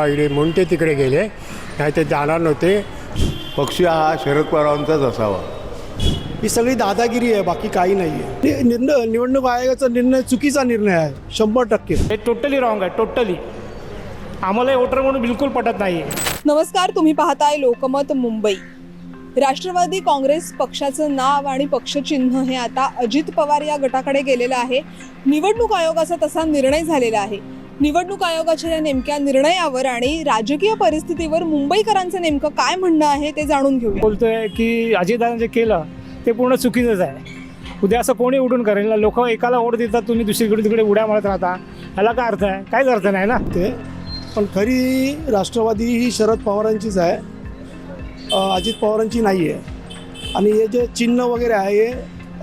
इकडे म्हणून ते तिकडे गेले. नाही ते जाणार नव्हते. पक्ष हा शरद पवारांचाच असावा. ही सगळी दादागिरी आहे बाकी काही नाही आहे निर्णय निवडणूक आयोगाचा निर्णय चुकीचा निर्णय आहे शंभर टक्के. हे टोटली रॉंग आहे टोटली आम्हाला वोटर म्हणून बिलकुल पटत नाही नमस्कार तुम्ही पाहताय लोकमत मुंबई. राष्ट्रवादी काँग्रेस पक्षाचं नाव आणि पक्षचिन्ह हे आता अजित पवार या गटाकडे गेलेलं आहे. निवडणूक आयोगाचा तसा निर्णय झालेला आहे. निवडणूक आयोगाच्या या नेमक्या निर्णयावर आणि राजकीय परिस्थितीवर मुंबईकरांचं नेमकं काय म्हणणं आहे ते जाणून घेऊया. बोलतोय की अजितदादांनी जे केलं ते पूर्ण चुकीचंच आहे. उद्या असं कोणी उडून करेल लोक एकाला ओढ देतात तुम्ही दुसरीकडे तिकडे उड्या मारत राहता. ह्याला काय अर्थ आहे? काहीच अर्थ नाही ना? ते पण खरी राष्ट्रवादी ही शरद पवारांचीच आहे. अजित पवारांची नाही आहे आणि हे जे चिन्ह वगैरे आहे हे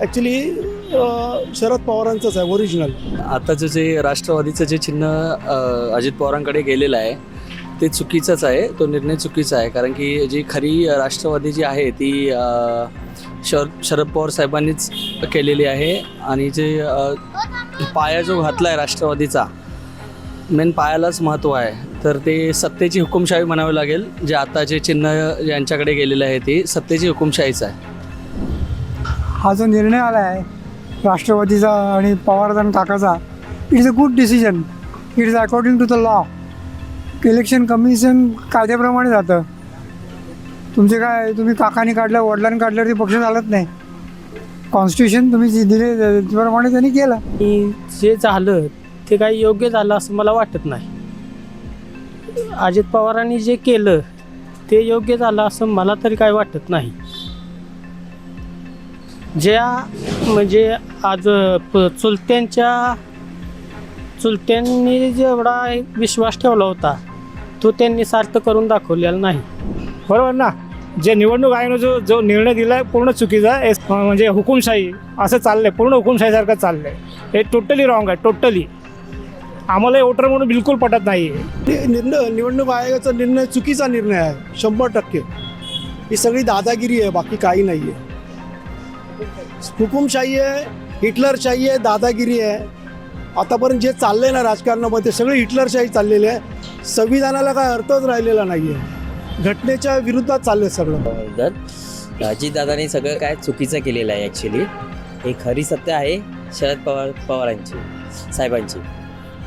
ॲक्च्युली शरद पवारांचंच आहे ओरिजिनल आताचं जे राष्ट्रवादीचं जे चिन्ह अजित पवारांकडे गेलेलं आहे ते चुकीचंच आहे तो निर्णय चुकीचा आहे कारण की जी खरी राष्ट्रवादी जी आहे ती शर शरद पवार साहेबांनीच केलेली आहे आणि जे पाया जो घातला आहे राष्ट्रवादीचा मेन पायालाच महत्त्व आहे तर ते सत्तेची हुकुमशाही म्हणावी लागेल जे आता जे चिन्ह यांच्याकडे गेलेलं आहे ते सत्तेची हुकुमशाहीच आहे. हा जो निर्णय आला आहे राष्ट्रवादीचा आणि पवार आणि काकाचा it is a good decision it is according to the law election commission कायद्याप्रमाणे जातं. तुमचे काय तुम्ही काकाने काढलं वडिलांनी काढलं ते पक्ष चालत नाही. कॉन्स्टिट्यूशन तुम्ही जे दिले त्याप्रमाणे त्यांनी केलं. आणि जे झालं ते काही योग्य झालं असं मला वाटत नाही. अजित पवारांनी जे केलं ते योग्य झालं असं मला तरी काही वाटत नाही. ज्या म्हणजे आज प- चुलत्यांच्या चुलत्यांनी जेवढा विश्वास ठेवला होता तो त्यांनी सार्थ करून दाखवलेला नाही. बरोबर ना? जे निवडणूक आयोगाने जो जो निर्णय दिला आहे पूर्ण चुकीचा आहे. एस- म्हणजे हुकुमशाही असं चाललंय पूर्ण हुकुमशाहीसारखं चाललंय. हे टोटली रॉंग आहे टोटली आम्हाला वोटर म्हणून बिलकुल पटत नाही ते निर्णय निवडणूक आयोगाचा निर्णय चुकीचा निर्णय आहे शंभर टक्के. ही सगळी दादागिरी आहे बाकी काही नाही आहे हुकुमशाही आहे हिटलरशाही आहे दादागिरी आहे आतापर्यंत जे चाललंय ना राजकारणामध्ये सगळी हिटलरशाही चाललेली आहे. संविधानाला काय अर्थच राहिलेला नाही आहे घटनेच्या विरुद्धात चाललंय सगळं. अजितदादांनी सगळं काय चुकीचं केलेलं आहे ॲक्च्युली हे खरी सत्य आहे शरद पवार पवारांची साहेबांची.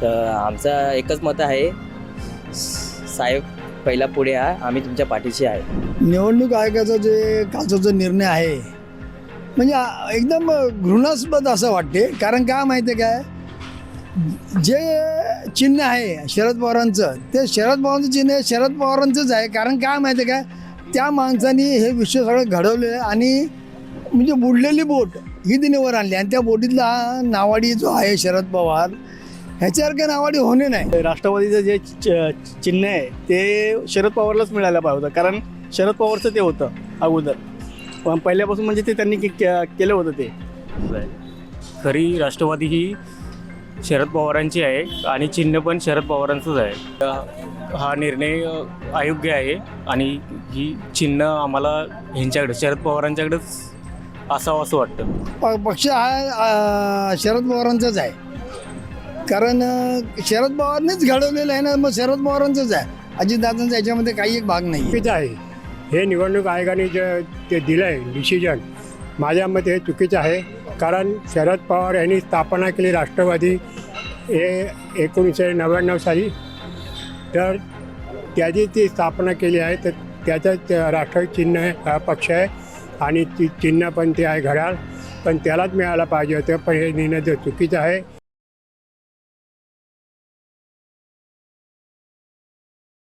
तर आमचं एकच मत आहे साहेब पहिला पुढे हा आम्ही तुमच्या पाठीशी आहे. निवडणूक आयोगाचा जे कालचा जो निर्णय आहे म्हणजे एकदम घृणास्पद असं वाटते. कारण काय माहिती आहे काय? जे चिन्ह आहे शरद पवारांचं ते शरद पवारांचं चिन्ह शरद पवारांचंच आहे. कारण काय माहिती आहे काय? त्या माणसाने हे विश्व सगळं घडवलं आहे आणि म्हणजे बुडलेली बोट ही तिने वर आणली. आणि त्या बोटीतला नावाडी जो आहे शरद पवार ह्याच्यासारखे नावाडी होणे नाही. राष्ट्रवादीचं जे च- चिन्ह आहे ते शरद पवारलाच मिळायला पाहिजे होतं. कारण शरद पवारचं ते होतं अगोदर. पण पहिल्यापासून म्हणजे ते त्यांनी के- के- केलं होतं ते. खरी राष्ट्रवादी ही शरद पवारांची आहे आणि चिन्ह पण शरद पवारांचंच आहे. हा निर्णय अयोग्य आहे आणि ही चिन्ह आम्हाला ह्यांच्याकडे शरद पवारांच्याकडेच असावं असं वाटतं. प पक्ष हा अ, शरद पवारांचाच आहे. कारण अ, शरद पवारनेच घडवलेलं आहे ना मग शरद पवारांचंच आहे. अजितदादांचा याच्यामध्ये काही एक भाग नाही आहे. हे निवडणूक आयोगाने जे ते दिलं आहे डिसिजन माझ्या मते हे चुकीचं आहे. कारण शरद पवार यांनी स्थापना केली राष्ट्रवादी हे एकोणीसशे नव्याण्णव साली. तर त्याची ती स्थापना केली आहे तर त्याचं राष्ट्र चिन्ह आहे पक्ष आहे आणि ती चिन्ह पण ते आहे घड्याळ. पण त्यालाच मिळायला पाहिजे होतं पण हे निर्णय चुकीचं आहे